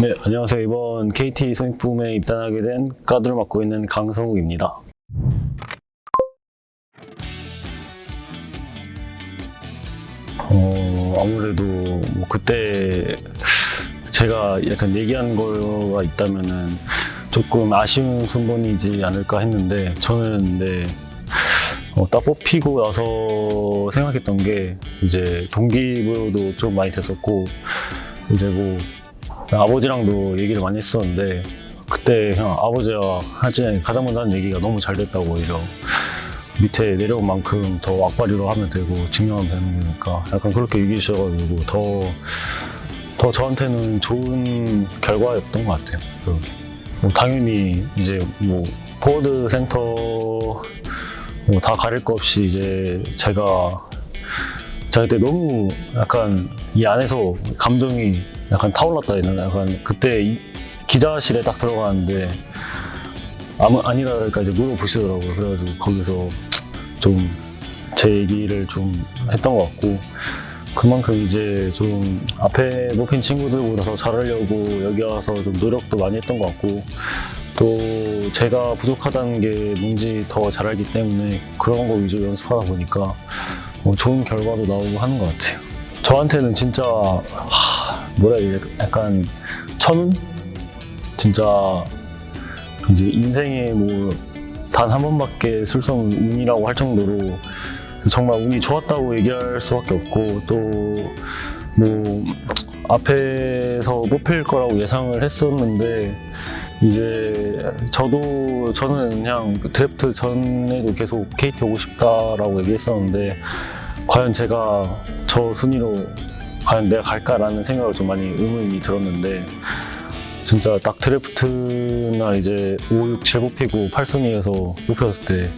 네, 안녕하세요. 이번 KT 소닉붐에 입단하게 된 가드를 맡고 있는 강성욱입니다. 어, 아무래도 뭐 그때 제가 약간 얘기한 거가 있다면은 조금 아쉬운 순번이지 않을까 했는데 저는 네, 어, 딱 뽑히고 나서 생각했던 게 이제 동기부여도 좀 많이 됐었고 이제 뭐 아버지랑도 얘기를 많이 했었는데 그때 그냥 아버지가 하지 가장 먼저 한 얘기가 너무 잘 됐다고 오히려 밑에 내려온 만큼 더 악바리로 하면 되고 증명하면 되는 거니까 약간 그렇게 얘기하셔가지고 더, 더 저한테는 좋은 결과였던 것 같아요. 그게. 뭐 당연히 이제 뭐 포워드 센터 뭐 다 가릴 거 없이 이제 제가 제가 그때 너무 약간 이 안에서 감정이 약간 타올랐다 되나 약간 그때 이 기자실에 딱 들어가는데 아무 아니라니까 이제 물어보시더라고요 그래가지고 거기서 좀 제 얘기를 좀 했던 것 같고 그만큼 이제 좀 앞에 뽑힌 친구들보다 더 잘하려고 여기 와서 좀 노력도 많이 했던 것 같고 또 제가 부족하다는 게 뭔지 더 잘 알기 때문에 그런 거 위주로 연습하다 보니까 뭐 좋은 결과도 나오고 하는 것 같아요. 저한테는 진짜 하, 뭐라 해야 돼 약간 천운? 진짜 이제 인생에 뭐 단 한 번밖에 없는 운이라고 할 정도로 정말 운이 좋았다고 얘기할 수밖에 없고 또 뭐 앞에서 뽑힐 거라고 예상을 했었는데 이제 저도 저는 그냥 드래프트 전에도 계속 KT 오고 싶다라고 얘기했었는데 과연 제가 저 순위로 과연 내가 갈까라는 생각을 좀 많이 의문이 들었는데 진짜 딱 드래프트나 이제 5, 6, 7 뽑히고 8순위에서 뽑혔을 때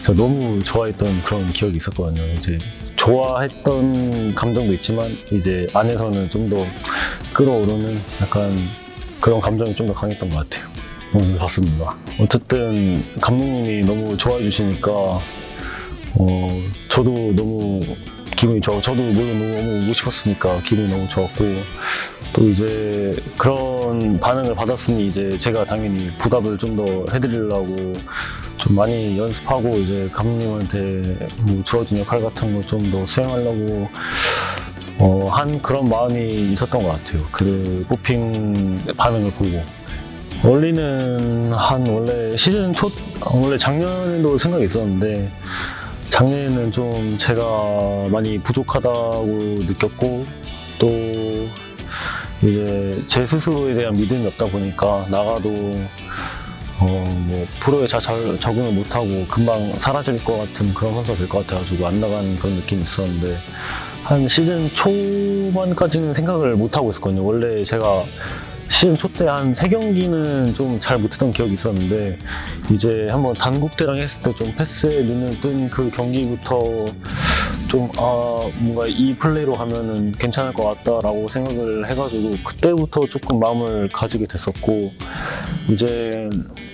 제가 너무 좋아했던 그런 기억이 있었거든요. 이제 좋아했던 감정도 있지만 이제 안에서는 좀 더 끌어오르는 약간 그런 감정이 좀 더 강했던 것 같아요. 오늘 봤습니다. 어쨌든 감독님이 너무 좋아해 주시니까 어 저도 너무 기분이 좋아. 저도 물론 너무 오고 싶었으니까 기분이 너무 좋았고 또 이제 그런 반응을 받았으니 이제 제가 당연히 부답을 좀 더 해드리려고 좀 많이 연습하고 이제 감독님한테 뭐 주어진 역할 같은 거좀더 수행하려고 어, 한 그런 마음이 있었던 것 같아요. 그 뽑힌 반응을 보고. 원리는 한 원래 시즌 초 원래 작년에도 생각이 있었는데 작년에는 좀 제가 많이 부족하다고 느꼈고 또 이제 제 스스로에 대한 믿음이 없다 보니까 나가도 어 뭐 프로에 잘, 잘 적응을 못하고 금방 사라질 것 같은 그런 선수가 될 것 같아가지고 안 나가는 그런 느낌이 있었는데 한 시즌 초반까지는 생각을 못 하고 있었거든요. 원래 제가 시즌 초 때 한 세 경기는 좀 잘 못했던 기억이 있었는데 이제 한번 단국대랑 했을 때 좀 패스에 눈을 뜬 그 경기부터 좀 아 뭔가 이 플레이로 하면은 괜찮을 것 같다라고 생각을 해가지고 그때부터 조금 마음을 가지게 됐었고 이제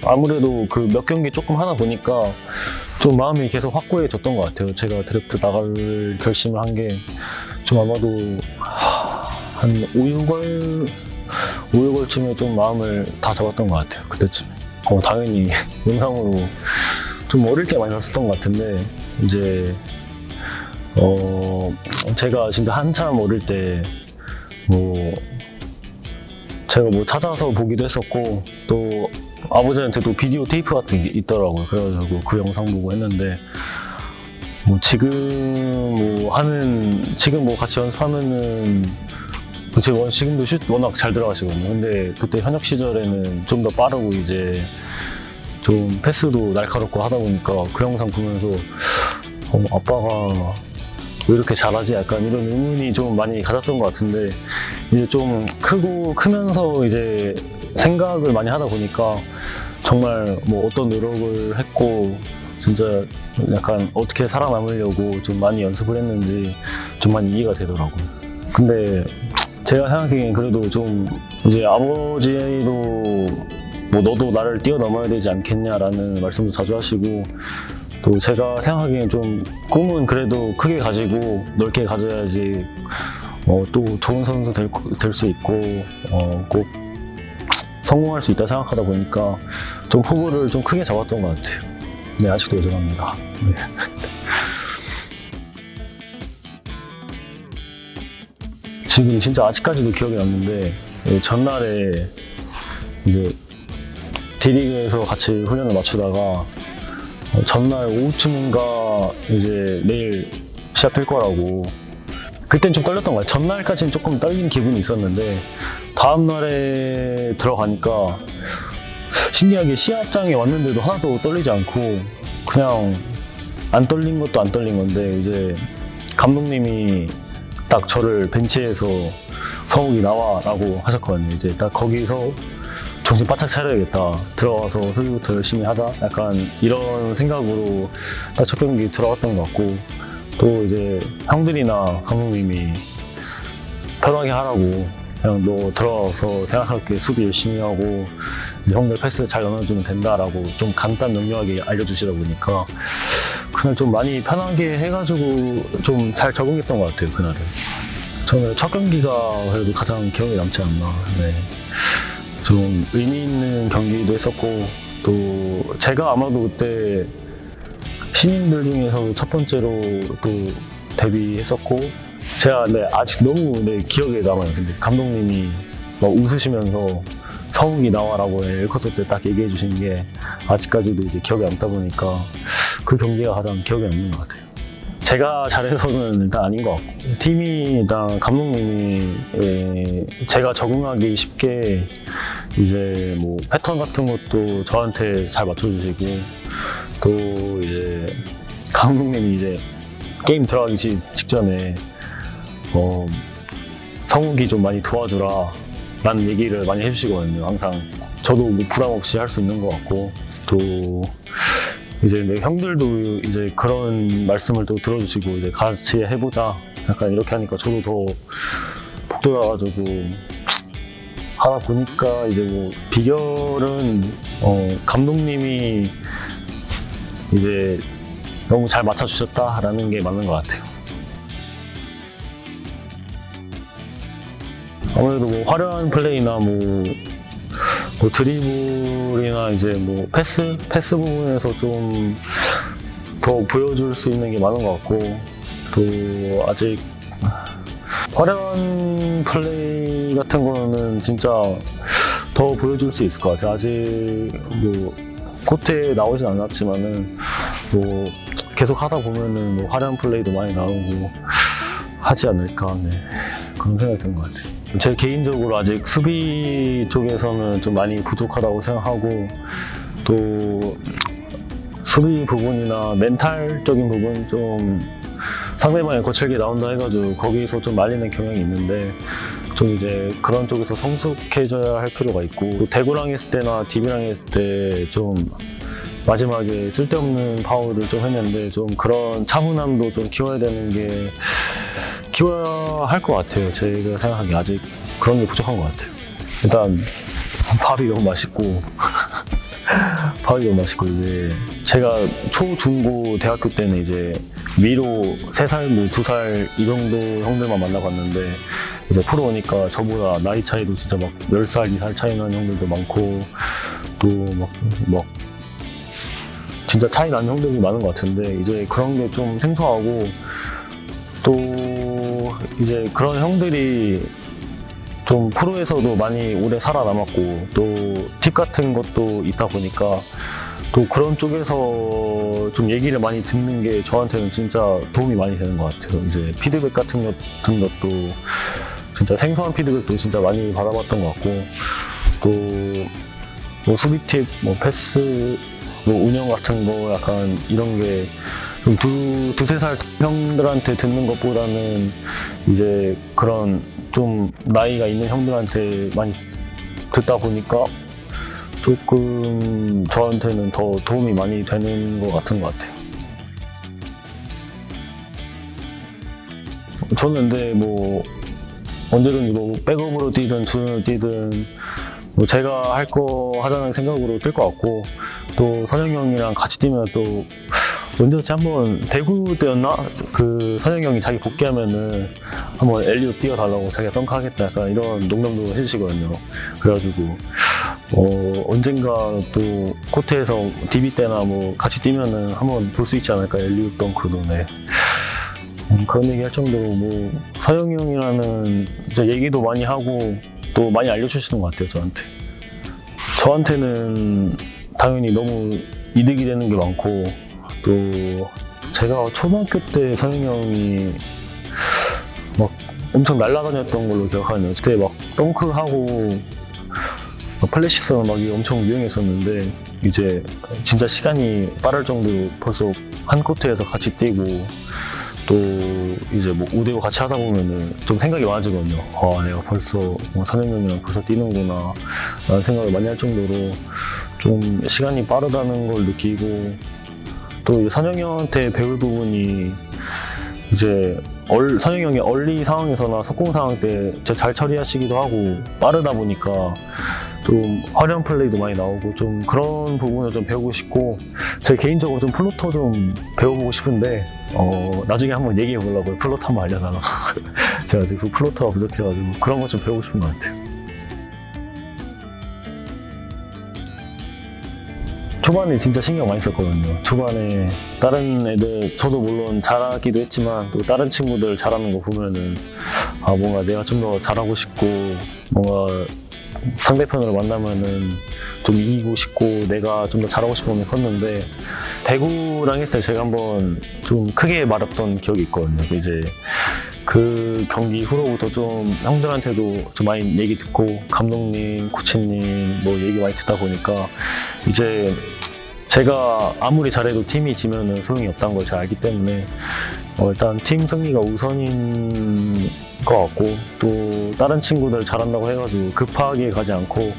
아무래도 그 몇 경기 조금 하다 보니까 좀 마음이 계속 확고해졌던 것 같아요. 제가 드래프트 나갈 결심을 한 게 좀 아마도 하, 한 5, 6월 5, 6월쯤에 좀 마음을 다 잡았던 것 같아요. 그때쯤. 어, 당연히 영상으로 좀 어릴 때 많이 봤었던 것 같은데 이제 어 제가 진짜 한참 어릴 때 뭐 제가 뭐 찾아서 보기도 했었고 또 아버지한테도 비디오 테이프 같은 게 있더라고요. 그래가지고 그 영상 보고 했는데 뭐 지금 뭐 하는 지금 뭐 같이 연습하면은 제가 원- 지금도 슛 워낙 잘 들어가시거든요. 근데 그때 현역 시절에는 좀 더 빠르고 이제 좀 패스도 날카롭고 하다 보니까 그 영상 보면서 어, 아빠가 왜 이렇게 잘하지? 약간 이런 의문이 좀 많이 가졌던 것 같은데 이제 좀 크고 크면서 이제 생각을 많이 하다 보니까 정말 뭐 어떤 노력을 했고 진짜 약간 어떻게 살아남으려고 좀 많이 연습을 했는지 좀 많이 이해가 되더라고요. 근데 제가 생각하기엔 그래도 좀 이제 아버지도 뭐 너도 나를 뛰어넘어야 되지 않겠냐라는 말씀도 자주 하시고 또 제가 생각하기엔 좀 꿈은 그래도 크게 가지고 넓게 가져야지 어, 또 좋은 선수 될 수 있고 어, 꼭 성공할 수 있다 생각하다 보니까 좀 포부를 좀 크게 잡았던 것 같아요. 네, 아직도 여전합니다. 네. 지금 진짜 아직까지도 기억이 남는데 예, 전날에 이제 D리그에서 같이 훈련을 맞추다가 어, 전날 오후쯤인가 이제 내일 시합할 거라고 그땐 좀 떨렸던 거예요. 전날까지는 조금 떨린 기분이 있었는데 다음 날에 들어가니까 신기하게 시합장에 왔는데도 하나도 떨리지 않고 그냥 안 떨린 것도 안 떨린 건데 이제 감독님이 딱 저를 벤치에서 성욱이 나와라고 하셨거든요. 이제 딱 거기서 정신 바짝 차려야겠다. 들어가서 수비부터 열심히 하자. 약간 이런 생각으로 딱 첫 경기 들어갔던 것 같고 또 이제 형들이나 감독님이 편하게 하라고 그냥 너 들어가서 생각할 게 수비 열심히 하고 형들 패스 잘 나눠주면 된다라고 좀 간단 명료하게 알려주시다 보니까 그날 좀 많이 편하게 해가지고 좀 잘 적응했던 것 같아요 그날은 저는 첫 경기가 그래도 가장 기억에 남지 않나 네. 좀 의미 있는 경기도 했었고 또 제가 아마도 그때 신인들 중에서 첫 번째로 또 데뷔했었고 제가 네, 아직 너무 네, 기억에 남아요. 근데 감독님이 막 웃으시면서 성욱이 나와라고 엘커서 때딱 얘기해 주신 게 아직까지도 이제 기억에 남다 보니까 그 경기가 가장 기억에 남는 것 같아요. 제가 잘해서는 일단 아닌 것 같고 팀이 일단 감독님이 에, 제가 적응하기 쉽게 이제 뭐 패턴 같은 것도 저한테 잘 맞춰주시고 또 이제 감독님이 이제 게임 들어가기 시- 직전에 어, 성욱이 좀 많이 도와주라 라는 얘기를 많이 해주시거든요 항상 저도 뭐 부담 없이 할 수 있는 것 같고 또 이제 내 형들도 이제 그런 말씀을 또 들어주시고 이제 같이 해보자 약간 이렇게 하니까 저도 더 복돋아가지고 하다 보니까 이제 뭐 비결은 어, 감독님이 이제 너무 잘 맞춰주셨다라는 게 맞는 것 같아요. 아무래도 뭐 화려한 플레이나 뭐, 뭐 드리블이나 이제 뭐 패스 패스 부분에서 좀 더 보여줄 수 있는 게 많은 것 같고 또 아직 화려한 플레이 같은 거는 진짜 더 보여줄 수 있을 것 같아요. 아직 뭐 코트에 나오진 않았지만은 뭐 계속 하다 보면은 뭐 화려한 플레이도 많이 나오고 하지 않을까 네. 그런 생각이 드는 것 같아요. 제 개인적으로 아직 수비 쪽에서는 좀 많이 부족하다고 생각하고 또 수비 부분이나 멘탈적인 부분 좀 상대방이 거칠게 나온다 해가지고 거기서 좀 말리는 경향이 있는데 좀 이제 그런 쪽에서 성숙해져야 할 필요가 있고 또 대구랑 했을 때나 DB랑 했을 때 좀 마지막에 쓸데없는 파울을 좀 했는데 좀 그런 차분함도 좀 키워야 되는 게 키워야 할 것 같아요. 제가 생각하기에 아직 그런 게 부족한 것 같아요. 일단 밥이 너무 맛있고 밥이 너무 맛있고 이제 제가 초, 중, 고 대학교 때는 이제 위로 3살, 뭐 2살 이 정도 형들만 만나봤는데 이제 프로 오니까 저보다 나이 차이도 진짜 막 10살, 2살 차이 나는 형들도 많고 또 막, 막 진짜 차이 나는 형들이 많은 것 같은데 이제 그런 게 좀 생소하고 또 이제 그런 형들이 좀 프로에서도 많이 오래 살아남았고 또 팁 같은 것도 있다 보니까 또 그런 쪽에서 좀 얘기를 많이 듣는 게 저한테는 진짜 도움이 많이 되는 것 같아요. 이제 피드백 같은 것, 같은 것도 진짜 생소한 피드백도 진짜 많이 받아봤던 것 같고 또 뭐 수비 팁, 뭐 패스, 뭐 운영 같은 거 약간 이런 게 좀 두, 두세 살 형들한테 듣는 것보다는 이제 그런 좀 나이가 있는 형들한테 많이 듣다 보니까 조금 저한테는 더 도움이 많이 되는 것 같은 것 같아요. 저는 근데 뭐 언제든지 뭐 백업으로 뛰든 주전으로 뛰든 뭐 제가 할 거 하자는 생각으로 뛸 것 같고 또 선영 형이랑 같이 뛰면 또 언제였지 한번 대구 때였나 그 선영 형이 자기 복귀하면은 한번 엘리오 뛰어달라고 자기가 덩크하겠다 약간 이런 농담도 해주시거든요. 그래가지고 어, 언젠가 또 코트에서 DB 때나 뭐 같이 뛰면은 한번 볼 수 있지 않을까 엘리웁 덩크도 네. 음, 그런 얘기 할 정도로 뭐 서영이 형이라는 얘기도 많이 하고 또 많이 알려주시는 것 같아요 저한테 저한테는 당연히 너무 이득이 되는 게 많고 또 제가 초등학교 때 서영이 형이 막 엄청 날아다녔던 걸로 기억하네요. 그때 막 덩크하고 막 플래시스 음악이 엄청 유행했었는데 이제 진짜 시간이 빠를 정도로 벌써 한 코트에서 같이 뛰고 또 이제 뭐 5대5 같이 하다 보면은 좀 생각이 많아지거든요. 아, 내가 벌써 뭐 선생님이랑 벌써 뛰는구나 라는 생각을 많이 할 정도로 좀 시간이 빠르다는 걸 느끼고 또 이제 선영이 형한테 배울 부분이 이제 얼, 선영이 형이 얼리 상황에서나 속공 상황 때 잘 처리하시기도 하고 빠르다 보니까 좀 화려한 플레이도 많이 나오고 좀 그런 부분을 좀 배우고 싶고 제 개인적으로 좀 플로터 좀 배워보고 싶은데 어 나중에 한번 얘기해 보려고요. 플로터 한번 알려달라고. 제가 지금 그 플로터가 부족해가지고 그런 거좀 배우고 싶은 것 같아요 초반에 진짜 신경 많이 썼거든요 초반에 다른 애들 저도 물론 잘하기도 했지만 또 다른 친구들 잘하는 거 보면은 아 뭔가 내가 좀 더 잘하고 싶고 뭔가 상대편으로 만나면은 좀 이기고 싶고 내가 좀 더 잘하고 싶은 게 컸는데 대구랑 했을 때 제가 한번 좀 크게 말했던 기억이 있거든요. 그 이제 그 경기 후로부터 좀 형들한테도 좀 많이 얘기 듣고 감독님, 코치님 뭐 얘기 많이 듣다 보니까 이제 제가 아무리 잘해도 팀이 지면은 소용이 없다는 걸 잘 알기 때문에 어, 일단 팀 승리가 우선인 것 같고 또 다른 친구들 잘한다고 해가지고 급하게 가지 않고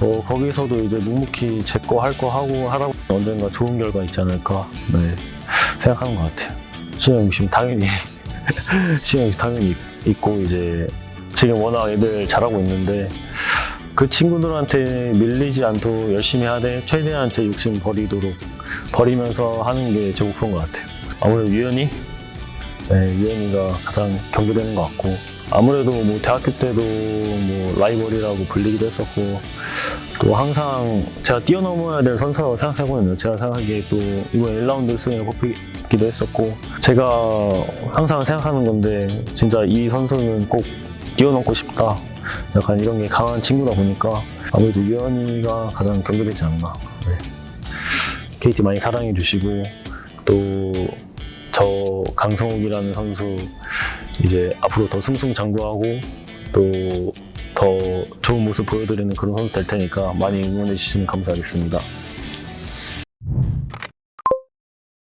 어, 거기서도 이제 묵묵히 제 거 할 거 하고 보면 언젠가 좋은 결과 있지 않을까 네, 생각하는 것 같아요. 욕심 당연히 욕심 당연히 있- 있고 이제 지금 워낙 애들 잘하고 있는데 그 친구들한테 밀리지 않도록 열심히 하되 최대한 제 욕심 버리도록 버리면서 하는 게 제 목표인 것 같아요. 아무래도 유연이 네, 유연이가 가장 경계되는 것 같고 아무래도 뭐 대학교 때도 뭐 라이벌이라고 불리기도 했었고 또 항상 제가 뛰어넘어야 될 선수라고 생각하거든요. 제가 생각하기에 또 이번 1라운드 승에 뽑히 기도 했었고 제가 항상 생각하는 건데 진짜 이 선수는 꼭 뛰어넘고 싶다. 약간 이런 게 강한 친구다 보니까 아무래도 유연이가 가장 경계되지 않나. 네. KT 많이 사랑해 주시고 또 저 강성욱이라는 선수 이제 앞으로 더 승승장구하고 또 더 좋은 모습 보여드리는 그런 선수 될 테니까 많이 응원해 주시면 감사하겠습니다.